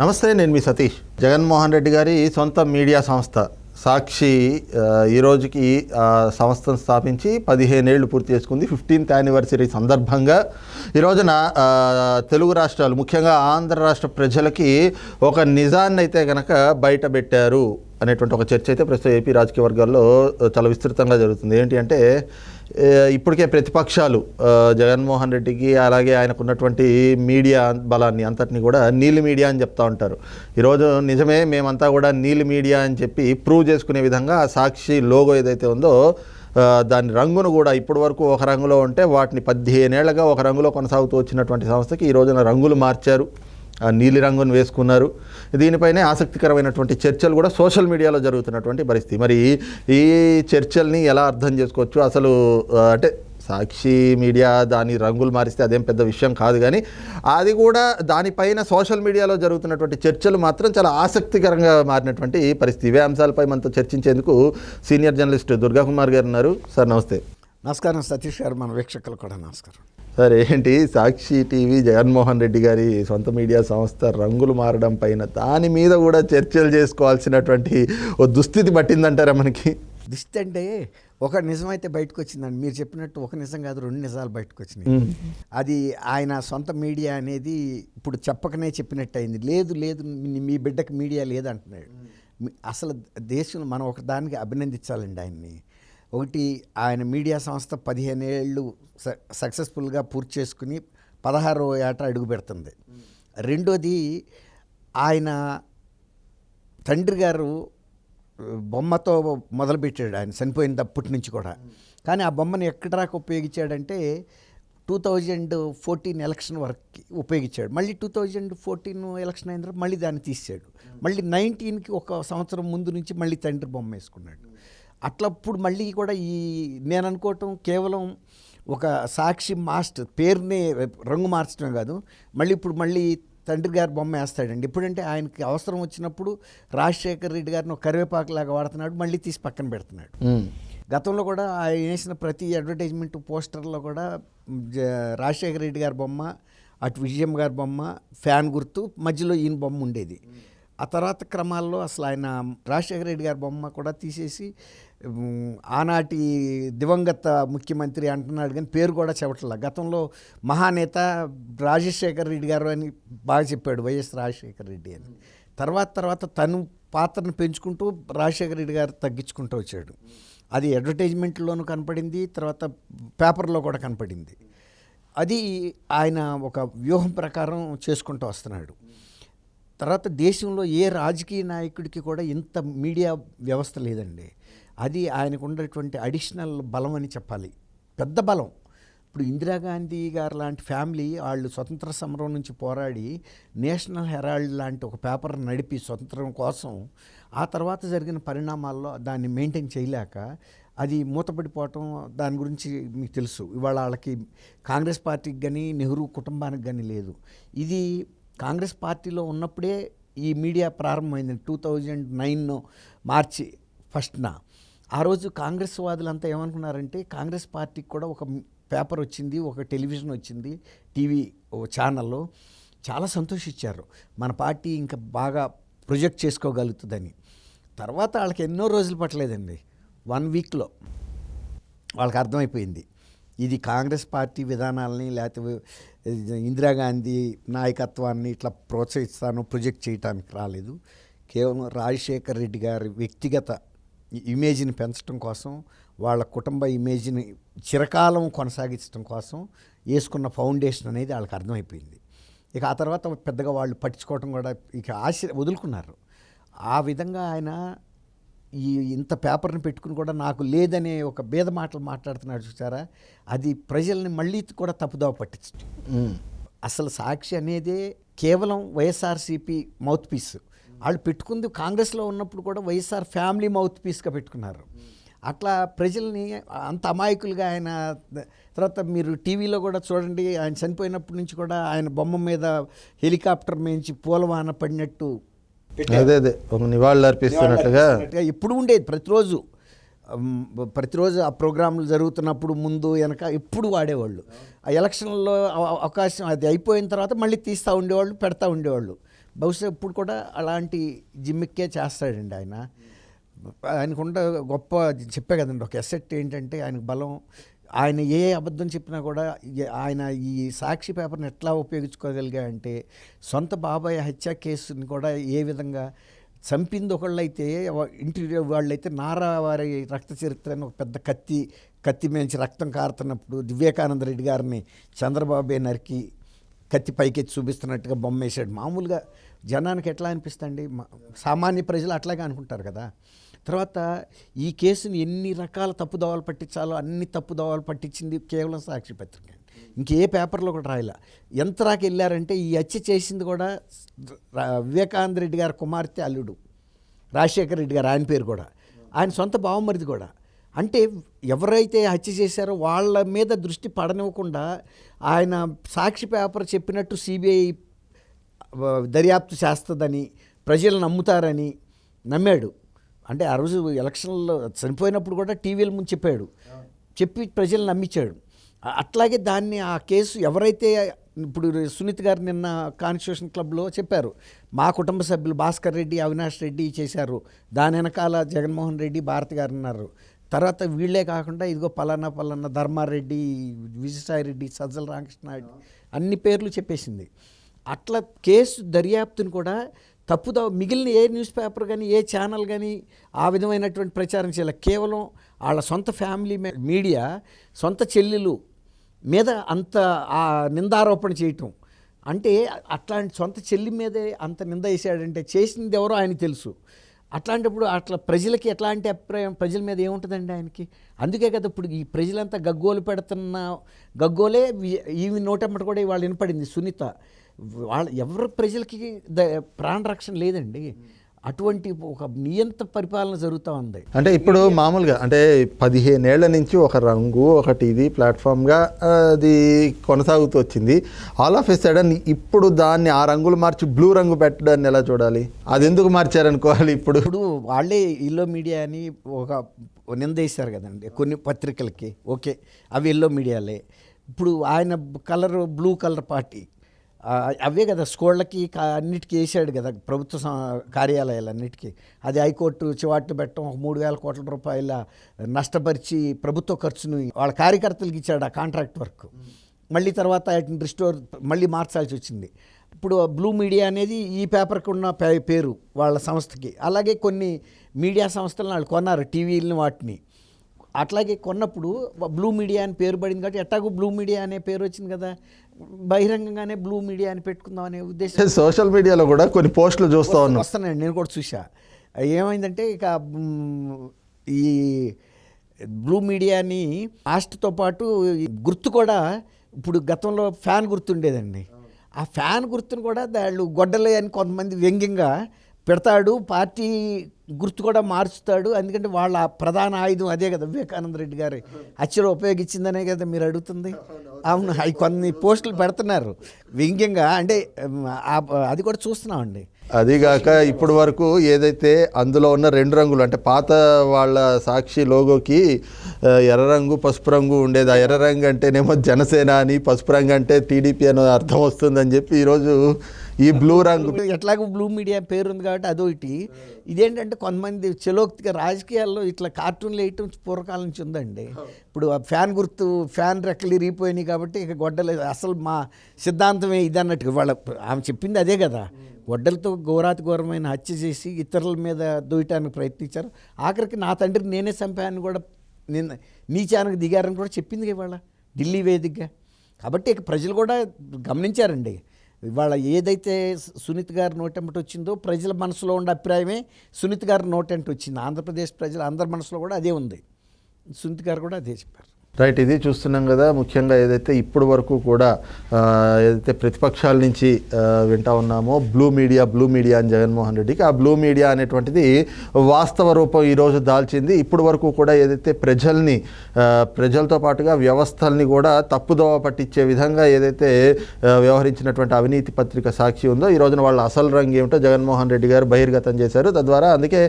నమస్తే నేను మీ సతీష్. జగన్మోహన్ రెడ్డి గారి సొంత మీడియా సంస్థ. సాక్షి ఈరోజుకి సంస్థను స్థాపించి పదిహేనేళ్ళు పూర్తి చేసుకుంది. ఫిఫ్టీన్త్ యానివర్సరీ సందర్భంగా ఈ రోజున తెలుగు రాష్ట్రాలు ముఖ్యంగా ఆంధ్ర రాష్ట్ర ప్రజలకి ఒక నిజాన్ని అయితే కనుక బయట పెట్టారు. అనేటువంటి ఒక చర్చ అయితే ప్రస్తుతం ఏపీ రాజకీయ వర్గాల్లో చాలా విస్తృతంగా జరుగుతుంది. ఏంటి అంటే ఇప్పటికే ప్రతిపక్షాలు జగన్మోహన్ రెడ్డికి అలాగే ఆయనకున్నటువంటి మీడియా బలాన్ని అంతటిని కూడా నీలి మీడియా అని చెప్తా ఉంటారు. ఈరోజు నిజమే మేమంతా కూడా నీలి మీడియా అని చెప్పి ప్రూవ్ చేసుకునే విధంగా సాక్షి లోగో ఏదైతే ఉందో దాని రంగును కూడా ఇప్పటి వరకు ఒక రంగులో ఉంటే వాటిని పదిహేనేళ్ళుగా ఒక రంగులో కొనసాగుతూ వచ్చినటువంటి సంస్థకి ఈ రోజున రంగులు మార్చారు. ఆ నీలి రంగును వేసుకున్నారు. దీనిపైనే ఆసక్తికరమైనటువంటి చర్చలు కూడా సోషల్ మీడియాలో జరుగుతున్నటువంటి పరిస్థితి. మరి ఈ చర్చల్ని ఎలా అర్థం చేసుకోవచ్చు? అసలు అంటే సాక్షి మీడియా దాని రంగులు మారిస్తే అదేం పెద్ద విషయం కాదు కానీ అది కూడా దానిపైన సోషల్ మీడియాలో జరుగుతున్నటువంటి చర్చలు మాత్రం చాలా ఆసక్తికరంగా మారినటువంటి పరిస్థితి. ఇవే అంశాలపై మనతో చర్చించేందుకు సీనియర్ జర్నలిస్ట్ దుర్గా కుమార్ గారు ఉన్నారు. సార్ నమస్తే. నమస్కారం సతీష్ గారు మన వీక్షకులు కూడా నమస్కారం. సార్ ఏంటి? సాక్షి టీవీ జగన్మోహన్ రెడ్డి గారి సొంత మీడియా సంస్థ రంగులు మారడం పైన దాని మీద కూడా చర్చలు చేసుకోవాల్సినటువంటి ఓ దుస్థితి పట్టిందంటారా మనకి? దిష్టి అంటే ఒక నిజమైతే బయటకు వచ్చిందండి మీరు చెప్పినట్టు ఒక నిజం కాదు రెండు నిజాలు బయటకు వచ్చినాయి అది ఆయన సొంత మీడియా అనేది ఇప్పుడు చెప్పకనే చెప్పినట్టు అయింది లేదు లేదు మీ- బిడ్డకి మీడియా లేదు అంటున్నాడు మీ- అసలు దేశంలో మనం ఒక దానికి అభినందించాలండి ఆయన్ని. ఒకటి ఆయన మీడియా సంస్థ పదిహేను ఏళ్ళు స- సక్సెస్ఫుల్గా పూర్తి చేసుకుని పదహారో ఏట అడుగు పెడుతుంది. రెండోది ఆయన తండ్రి గారు బొమ్మతో మొదలుపెట్టాడు ఆయన చనిపోయినప్పటి నుంచి కూడా. కానీ ఆ బొమ్మను ఎక్కడ ఉపయోగించాడంటే టూ థౌజండ్ ఫోర్టీన్ ఎలక్షన్ వరకు ఉపయోగించాడు. మళ్ళీ టూ థౌజండ్ ఫోర్టీన్ ఎలక్షన్ అయిన తర్వాత మళ్ళీ దాన్ని తీసాడు మళ్ళీ నైన్టీన్కి ఒక సంవత్సరం ముందు నుంచి మళ్ళీ తండ్రి బొమ్మ వేసుకున్నాడు. అట్లప్పుడు మళ్ళీ కూడా ఈ నేను అనుకోవటం కేవలం ఒక సాక్షి మాస్టర్ పేరునే రంగు మార్చడమే కాదు మళ్ళీ ఇప్పుడు మళ్ళీ తండ్రి గారి బొమ్మ వేస్తాడండి. ఎప్పుడంటే ఆయనకి అవసరం వచ్చినప్పుడు రాజశేఖర్ రెడ్డి గారిని ఒక కరివేపాకులాగా వాడుతున్నాడు మళ్ళీ తీసి పక్కన పెడుతున్నాడు. గతంలో కూడా ఆయన వేసిన ప్రతి అడ్వర్టైజ్మెంట్ పోస్టర్లో కూడా రాజశేఖర రెడ్డి గారి బొమ్మ అటు విజయం గారి బొమ్మ ఫ్యాన్ గుర్తు మధ్యలో ఈయన బొమ్మ ఉండేది. ఆ తర్వాత క్రమాల్లో అసలు ఆయన రాజశేఖర రెడ్డి గారి బొమ్మ కూడా తీసేసి ఆనాటి దివంగత ముఖ్యమంత్రి అంటున్నాడు కానీ పేరు కూడా చెప్పట్లా. గతంలో మహానేత రాజశేఖర రెడ్డి గారు అని బాగా చెప్పాడు వైఎస్ రాజశేఖర రెడ్డి అని. తర్వాత తర్వాత తను పాత్రను పెంచుకుంటూ రాజశేఖర రెడ్డి గారు తగ్గించుకుంటూ వచ్చాడు. అది అడ్వర్టైజ్మెంట్లోనూ కనపడింది తర్వాత పేపర్లో కూడా కనపడింది. అది ఆయన ఒక వ్యూహం ప్రకారం చేసుకుంటూ వస్తున్నాడు. తర్వాత దేశంలో ఏ రాజకీయ నాయకుడికి కూడా ఇంత మీడియా వ్యవస్థ లేదండి. అది ఆయనకు ఉండేటువంటి అడిషనల్ బలం అని చెప్పాలి. పెద్ద బలం. ఇప్పుడు ఇందిరాగాంధీ గారు లాంటి ఫ్యామిలీ వాళ్ళు స్వతంత్ర సమరం నుంచి పోరాడి నేషనల్ హెరాల్డ్ లాంటి ఒక పేపర్ నడిపి స్వతంత్రం కోసం ఆ తర్వాత జరిగిన పరిణామాల్లో దాన్ని మెయింటైన్ చేయలేక అది మూతపడిపోవటం దాని గురించి మీకు తెలుసు. ఇవాళ వాళ్ళకి కాంగ్రెస్ పార్టీకి కానీ నెహ్రూ కుటుంబానికి కానీ లేదు. ఇది కాంగ్రెస్ పార్టీలో ఉన్నప్పుడే ఈ మీడియా ప్రారంభమైంది టూ థౌజండ్ నైన్ మార్చి ఫస్ట్న. ఆ రోజు కాంగ్రెస్ వాదులంతా ఏమనుకున్నారంటే కాంగ్రెస్ పార్టీకి కూడా ఒక పేపర్ వచ్చింది ఒక టెలివిజన్ వచ్చింది టీవీ ఓ ఛానల్లో. చాలా సంతోషించారు మన పార్టీ ఇంకా బాగా ప్రొజెక్ట్ చేసుకోగలుగుతుందని. తర్వాత వాళ్ళకి ఎన్నో రోజులు పట్టలేదండి. వన్ వీక్లో వాళ్ళకి అర్థమైపోయింది. ఇది కాంగ్రెస్ పార్టీ విధానాలని లేకపోతే ఇందిరాగాంధీ నాయకత్వాన్ని ఇట్లా ప్రోత్సహిస్తాను ప్రొజెక్ట్ చేయటానికి రాలేదు. కేవలం రాజశేఖర్ రెడ్డి గారి వ్యక్తిగత ఇమేజ్ని పెంచడం కోసం వాళ్ళ కుటుంబ ఇమేజ్ని చిరకాలం కొనసాగించడం కోసం వేసుకున్న ఫౌండేషన్ అనేది వాళ్ళకి అర్థమైపోయింది. ఇక ఆ తర్వాత పెద్దగా వాళ్ళు పట్టించుకోవడం కూడా ఇక ఆశ వదులుకున్నారు. ఆ విధంగా ఆయన ఈ ఇంత పేపర్ని పెట్టుకుని కూడా నాకు లేదనే ఒక భేద మాటలు మాట్లాడుతున్నాడు చూసారా? అది ప్రజల్ని మళ్ళీ కూడా తప్పుదోవ పట్టించడం. అసలు సాక్షి అనేదే కేవలం వైఎస్ఆర్సీపీ మౌత్ పీస్ వాళ్ళు పెట్టుకుంది కాంగ్రెస్లో ఉన్నప్పుడు కూడా వైఎస్ఆర్ ఫ్యామిలీ మౌత్ పీస్గా పెట్టుకున్నారు. అట్లా ప్రజల్ని అంత అమాయకులుగా ఆయన తర్వాత మీరు టీవీలో కూడా చూడండి ఆయన చనిపోయినప్పటి నుంచి కూడా ఆయన బొమ్మ మీద హెలికాప్టర్ మేంచి పూలవాన పడినట్టు అదే అదే. ఒక నివాళులు అర్పిస్తున్నట్లుగా అన్నట్టుగా ఎప్పుడు ఉండేది ప్రతిరోజు. ప్రతిరోజు ఆ ప్రోగ్రాంలు జరుగుతున్నప్పుడు ముందు వెనక ఎప్పుడు వాడేవాళ్ళు. ఆ ఎలక్షన్లో అవ- అవకాశం అది అయిపోయిన తర్వాత మళ్ళీ తీస్తూ ఉండేవాళ్ళు పెడతా ఉండేవాళ్ళు. బహుశా ఇప్పుడు కూడా అలాంటి జిమ్మిక్కే చేస్తాడండి ఆయన. ఆయనకుండ గొప్ప చెప్పే కదండి ఒక ఎసెట్ ఏంటంటే ఆయనకు బలం ఆయన ఏ అబద్ధం చెప్పినా కూడా ఆయన ఈ సాక్షి పేపర్ని ఎట్లా ఉపయోగించుకోగలిగా అంటే సొంత బాబాయ్ హత్య కేసుని కూడా ఏ విధంగా చంపింది ఒకళ్ళైతే వా- ఇంటి వాళ్ళైతే నారా వారి రక్త చరిత్ర అని ఒక పెద్ద కత్తి కత్తి మేంచి రక్తం కారుతున్నప్పుడు వివేకానంద రెడ్డి గారిని చంద్రబాబు నరికి కత్తి పైకెత్తి చూపిస్తున్నట్టుగా బొమ్మ వేసాడు మామూలుగా జనానికి ఎట్లా అనిపిస్తుంది సామాన్య ప్రజలు అట్లాగే అనుకుంటారు కదా. తర్వాత ఈ కేసుని ఎన్ని రకాల తప్పుదోవలు పట్టించాలో అన్ని తప్పుదోవలు పట్టించింది కేవలం సాక్షి పత్రిక ఇంకే పేపర్లో కూడా రాయలే. ఎంత వెళ్ళారంటే ఈ హత్య చేసింది కూడా వివేకానంద రెడ్డి గారి కుమార్తె అల్లుడు రాజశేఖర రెడ్డి గారు ఆయన పేరు కూడా. ఆయన సొంత బావమరిది కూడా. అంటే ఎవరైతే హత్య చేశారో వాళ్ళ మీద దృష్టి పడనివ్వకుండా ఆయన సాక్షి పేపర్ చెప్పినట్టు సిబిఐ దర్యాప్తు చేస్తుందని ప్రజలు నమ్ముతారని నమ్మాడు. అంటే ఆ రోజు ఎలక్షన్లో చనిపోయినప్పుడు కూడా టీవీల ముందు చెప్పాడు. చెప్పి ప్రజలు నమ్మించాడు. అట్లాగే దాన్ని ఆ కేసు ఎవరైతే ఇప్పుడు సునీత్ గారు నిన్న కాన్స్టిట్యూషన్ క్లబ్లో చెప్పారు. మా కుటుంబ సభ్యులు భాస్కర్ రెడ్డి అవినాష్ రెడ్డి చేశారు. దాని వెనకాల జగన్మోహన్ రెడ్డి భారతి గారు ఉన్నారు. తర్వాత వీళ్ళే కాకుండా ఇదిగో పలానా పలానా ధర్మారెడ్డి విజయసాయి రెడ్డి సజ్జల రామకృష్ణ రెడ్డి అన్ని పేర్లు చెప్పేసింది. అట్లా కేసు దర్యాప్తును కూడా తప్పుదో మిగిలిన ఏ న్యూస్ పేపర్ కానీ ఏ ఛానల్ కానీ ఆ విధమైనటువంటి ప్రచారం చేయాలి. కేవలం వాళ్ళ సొంత ఫ్యామిలీ మీడియా సొంత చెల్లెలు మీద అంత ఆ నిందారోపణ చేయటం. అంటే అట్లాంటి సొంత చెల్లి మీదే అంత నింద వేసాడంటే చేసింది ఎవరో ఆయన తెలుసు. అట్లాంటప్పుడు అట్లా ప్రజలకి ఎట్లాంటి అభిప్రాయం? ప్రజల మీద ఏముంటుందండి ఆయనకి? అందుకే కదా ఇప్పుడు ఈ ప్రజలంతా గగ్గోలు పెడుతున్న గగ్గోలే ఈవి ఈమె కూడా ఇవాళ వినపడింది సునీత. వాళ్ళ ఎవరు ప్రజలకి ద ప్రాణ రక్షణ లేదండి. అటువంటి ఒక నియంత పరిపాలన జరుగుతూ ఉంది. అంటే ఇప్పుడు మామూలుగా అంటే పదిహేనేళ్ళ నుంచి ఒక రంగు ఒకటి ఇది ప్లాట్ఫామ్గా అది కొనసాగుతూ వచ్చింది. ఆల్ ఆఫ్ ఎ సడన్ ఇప్పుడు దాన్ని ఆ రంగులు మార్చి బ్లూ రంగు పెట్టడాన్ని ఎలా చూడాలి? అది ఎందుకు మార్చారనుకోవాలి ఇప్పుడు? ఇప్పుడు వాళ్ళే ఇల్లో మీడియా అని ఒక నింద వేశారు కదండి కొన్ని పత్రికలకి. ఓకే అవి ఎల్లో మీడియాలే ఇప్పుడు ఆయన కలర్ బ్లూ కలర్ పార్టీ అవే కదా స్కూళ్ళకి అన్నిటికీ వేసాడు కదా ప్రభుత్వ కార్యాలయాలన్నిటికీ. అది హైకోర్టు చివాట్లు పెట్టడం ఒక మూడు వేల కోట్ల రూపాయల నష్టపరిచి ప్రభుత్వ ఖర్చును వాళ్ళ కార్యకర్తలకు ఇచ్చాడు ఆ కాంట్రాక్ట్ వర్క్. మళ్ళీ తర్వాత వాటిని రిస్టోర్ మళ్ళీ మార్చాల్సి వచ్చింది. ఇప్పుడు బ్లూ మీడియా అనేది ఈ పేపర్కి ఉన్న పే- పేరు వాళ్ళ సంస్థకి. అలాగే కొన్ని మీడియా సంస్థలను వాళ్ళు కొన్నారు టీవీలని వాటిని. అట్లాగే కొన్నప్పుడు బ్లూ మీడియా అని పేరు పడింది కాబట్టి ఎట్టాగూ బ్లూ మీడియా అనే పేరు వచ్చింది కదా. బహిరంగంగానే బ్లూ మీడియా అని పెట్టుకుందాం అనే ఉద్దేశం. సోషల్ మీడియాలో కూడా కొన్ని పోస్టులు చూస్తూ ఉన్నాం. వస్తున్నాను నేను కూడా చూసా ఏమైందంటే ఇక ఈ బ్లూ మీడియాని ఆస్ట్తో పాటు గుర్తు కూడా ఇప్పుడు గతంలో ఫ్యాన్ గుర్తుండేదండి. ఆ ఫ్యాన్ గుర్తును కూడా వాళ్ళు గొడ్డలే అని కొంతమంది వ్యంగ్యంగా పెడతాడు పార్టీ గుర్తు కూడా మార్చుతాడు. ఎందుకంటే వాళ్ళ ప్రధాన ఆయుధం అదే కదా వివేకానంద రెడ్డి గారి. హత్యలో ఉపయోగించిందనే కదా మీరు అడుగుతుంది. అవును అవి కొన్ని పోస్టులు పెడుతున్నారు. వ్యంగ్యంగా అంటే అది కూడా చూస్తున్నామండి. అదిగాక ఇప్పుడు వరకు ఏదైతే అందులో ఉన్న రెండు రంగులు అంటే పాత వాళ్ళ సాక్షి లోగోకి ఎర్ర రంగు పసుపు రంగు ఉండేది. ఆ ఎర్ర రంగు అంటేనేమో జనసేన అని పసుపు రంగు అంటే టీడీపీ అని అర్థం వస్తుందని చెప్పి ఈరోజు ఈ బ్లూ రంగు ఎట్లాగో బ్లూ మీడియా పేరు ఉంది కాబట్టి అదొకటి ఇదేంటంటే కొంతమంది చలోక్తిగా రాజకీయాల్లో ఇట్లా కార్టూన్లు వేయటం పూర్వకాలం నుంచి ఉందండి. ఇప్పుడు ఆ ఫ్యాన్ గుర్తు ఫ్యాన్ రెక్కలు ఇరిగిపోయినాయి కాబట్టి ఇక గొడ్డలు. అసలు మా సిద్ధాంతమే ఇది అన్నట్టుగా వాళ్ళ ఆమె చెప్పింది అదే కదా. గొడ్డలతో ఘోరాతి ఘోరమైన హత్య చేసి ఇతరుల మీద దూయటానికి ప్రయత్నించారు. ఆఖరికి నా తండ్రిని నేనే చంపాను కూడా నిన్న నీచానికి దిగారని కూడా చెప్పింది ఇవాళ ఢిల్లీ వేదికగా. కాబట్టి ఇక ప్రజలు కూడా గమనించారండి. ఇవాళ ఏదైతే సునీత్ గారి నోటెంబటి వచ్చిందో ప్రజల మనసులో ఉండే అభిప్రాయమే సునీత్ గారి నోటెంట్ వచ్చింది. ఆంధ్రప్రదేశ్ ప్రజల అందరి మనసులో కూడా అదే ఉంది. సునీత్ గారు కూడా అదే చెప్పారు. రైట్ ఇది చూస్తున్నాం కదా. ముఖ్యంగా ఏదైతే ఇప్పుడు వరకు కూడా ఏదైతే ప్రతిపక్షాల నుంచి వింటా ఉన్నామో బ్లూ మీడియా బ్లూ మీడియా అని జగన్మోహన్ రెడ్డికి ఆ బ్లూ మీడియా అనేటువంటిది వాస్తవ రూపం ఈరోజు దాల్చింది. ఇప్పుడు వరకు కూడా ఏదైతే ప్రజల్ని ప్రజలతో పాటుగా వ్యవస్థల్ని కూడా తప్పుదోవ పట్టించే విధంగా ఏదైతే వ్యవహరించినటువంటి అవినీతి పత్రిక సాక్షి ఉందో ఈ రోజున వాళ్ళ అసలు రంగు ఏమిటో జగన్మోహన్ రెడ్డి గారు బహిర్గతం చేశారు. తద్వారా అందుకే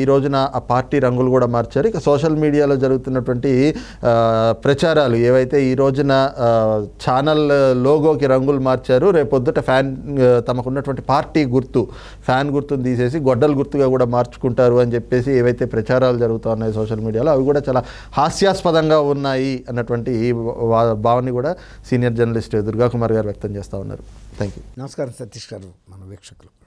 ఈ రోజున ఆ పార్టీ రంగులు కూడా మార్చారు. ఇక సోషల్ మీడియాలో జరుగుతున్నటువంటి ప్రచారాలు ఏవైతే ఈ రోజున ఛానల్ లోగోకి రంగులు మార్చారు రేపొద్దుట ఫ్యాన్ తమకున్నటువంటి పార్టీ గుర్తు ఫ్యాన్ గుర్తును తీసేసి గొడ్డల గుర్తుగా కూడా మార్చుకుంటారు అని చెప్పేసి ఏవైతే ప్రచారాలు జరుగుతూ ఉన్నాయి సోషల్ మీడియాలో అవి కూడా చాలా హాస్యాస్పదంగా ఉన్నాయి అన్నటువంటి ఈ భావనని కూడా సీనియర్ జర్నలిస్ట్ దుర్గా కుమార్ గారు వ్యక్తం చేస్తూ ఉన్నారు. థ్యాంక్ యూ నమస్కారం సతీష్ గారు మన వీక్షకులు.